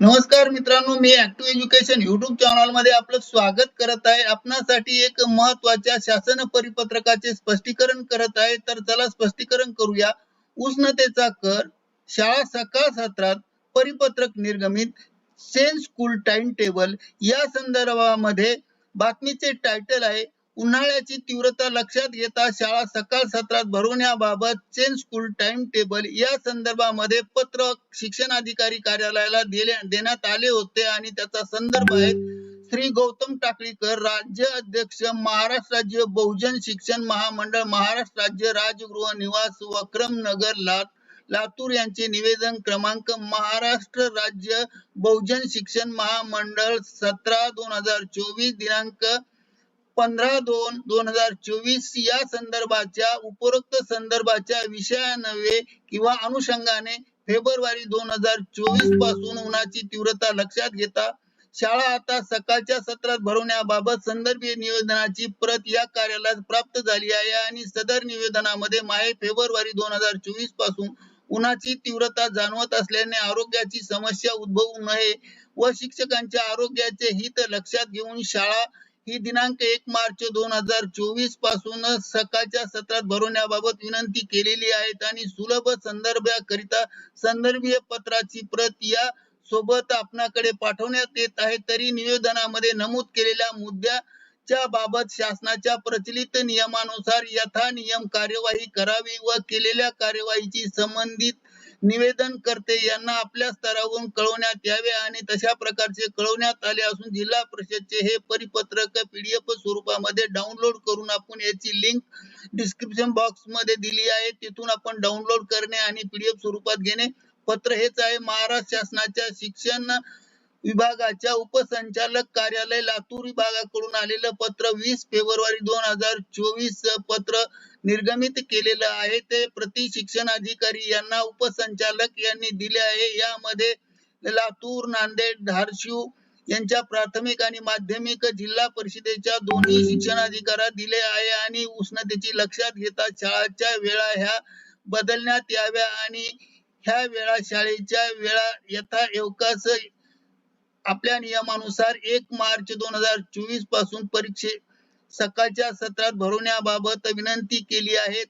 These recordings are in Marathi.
नमस्कार मित्रांनो मी ऍक्टिव्ह एज्युकेशन युट्यूब चॅनलमध्ये आपलं स्वागत करत आहे. आपणासाठी एक महत्त्वाच्या शासन परिपत्रकाचे स्पष्टीकरण करत आहे. तर चला स्पष्टीकरण करूया. उष्णतेचा कर शाळा सकाळ सत्रात परिपत्रक निर्गमित सेन स्कूल टाइम टेबल या संदर्भामध्ये बातमीचे टायटल आहे उन्हाळ्याची तीव्रता लक्षात घेता शाळा सकाळ सत्रात भरवण्याबाबत चेन स्कूल टाइम टेबल या संदर्भामध्ये पत्र शिक्षण अधिकारी कार्यालयाला दिले देण्यात आले होते आणि त्याचा संदर्भ आहे श्री गौतम टाकळीकर राज्य अध्यक्ष महाराष्ट्र राज्य बहुजन शिक्षण महामंडळ महाराष्ट्र राज्य राजगृह निवास वक्रम नगर लात लातूर यांचे निवेदन क्रमांक महाराष्ट्र राज्य बहुजन शिक्षण महामंडळ सतरा दोन हजार चोवीस दिनांक पंधरा दोन दोन हजार चोवीस या संदर्भाच्या उपरोक्त संदर्भाच्या विषयानवे किंवा अनुषंगाने फेब्रुवारी दोन हजार चोवीसपासून उन्हाची तीव्रता लक्षात घेता शाळा आता सकाळच्या सत्रात भरवण्याबाबत संदर्भीय निवेदनाची प्रत या कार्यालयात प्राप्त झाली आहे आणि सदर निवेदनामध्ये माहे फेब्रुवारी दोन हजार चोवीसपासून उन्हाची तीव्रता जाणवत असल्याने आरोग्याची समस्या उद्भवू नये व शिक्षकांच्या आरोग्याचे हित लक्षात घेऊन शाळा ही दिनांक एक मार्च दोन हजार चोवीसपासून सकाळच्या सत्रात भरवण्याबाबत विनंती केलेली आहे आणि सुलभ संदर्भाकरिता संदर्भीय पत्राची प्रत या सोबत आपणाकडे पाठवण्यात येत आहे. तरी निवेदनामध्ये नमूद केलेल्या मुद्द्याच्या बाबत शासनाच्या प्रचलित नियमानुसार यथा नियम कार्यवाही करावी व केलेल्या कार्यवाहीची संबंधित निवेदन करते. यांना आपल्या स्तरावरून कळवण्यात यावे आणि तशा प्रकारचे कळवण्यात आले असून जिल्हा परिषदचे हे परिपत्रक पीडीएफ स्वरूपामध्ये डाउनलोड करून आपण याची लिंक डिस्क्रिप्शन बॉक्समध्ये दिली आहे. तिथून आपण डाउनलोड करणे आणि पीडीएफ स्वरूपात घेणे. पत्र हेच आहे. महाराष्ट्र शासनाच्या शिक्षण विभागाच्या उपसंचालक कार्यालय लातूर विभागाकडून आलेलं पत्र वीस फेब्रुवारी दोन हजार चोवीस पत्र निर्गमित केलेलं आहे. ते प्रति शिक्षण अधिकारी यांना उपसंचालक यांनी दिले आहे. यामध्ये लातूर नांदेड धारशिव यांच्या प्राथमिक आणि माध्यमिक जिल्हा परिषदेच्या दोन्ही शिक्षण अधिकारा दिले आहे आणि उष्णतेची लक्षात घेता शाळाच्या वेळा ह्या बदलण्यात याव्या आणि ह्या वेळा शाळेच्या वेळा यथायोगास आपल्या नियमानुसार एक मार्च दोन हजार चोवीसपासून परीक्षे सकाळच्या सत्रात भरवण्याबाबत विनंती केली आहे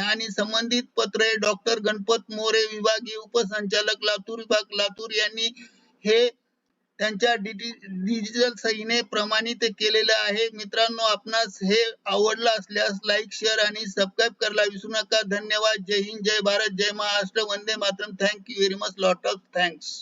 आणि संबंधित पत्र डॉक्टर गणपत मोरे विभागीय उपसंचालक लातूर विभाग. लातूर यांनी हे त्यांच्या डिजिटल सहीने प्रमाणित केलेलं आहे. मित्रांनो आपणास हे आवडलं असल्यास लाईक शेअर आणि सबस्क्राईब करायला विसरू नका. धन्यवाद. जय हिंद. जय भारत. जय महाराष्ट्र. वंदे Mataram. Thank you very much lot of thanks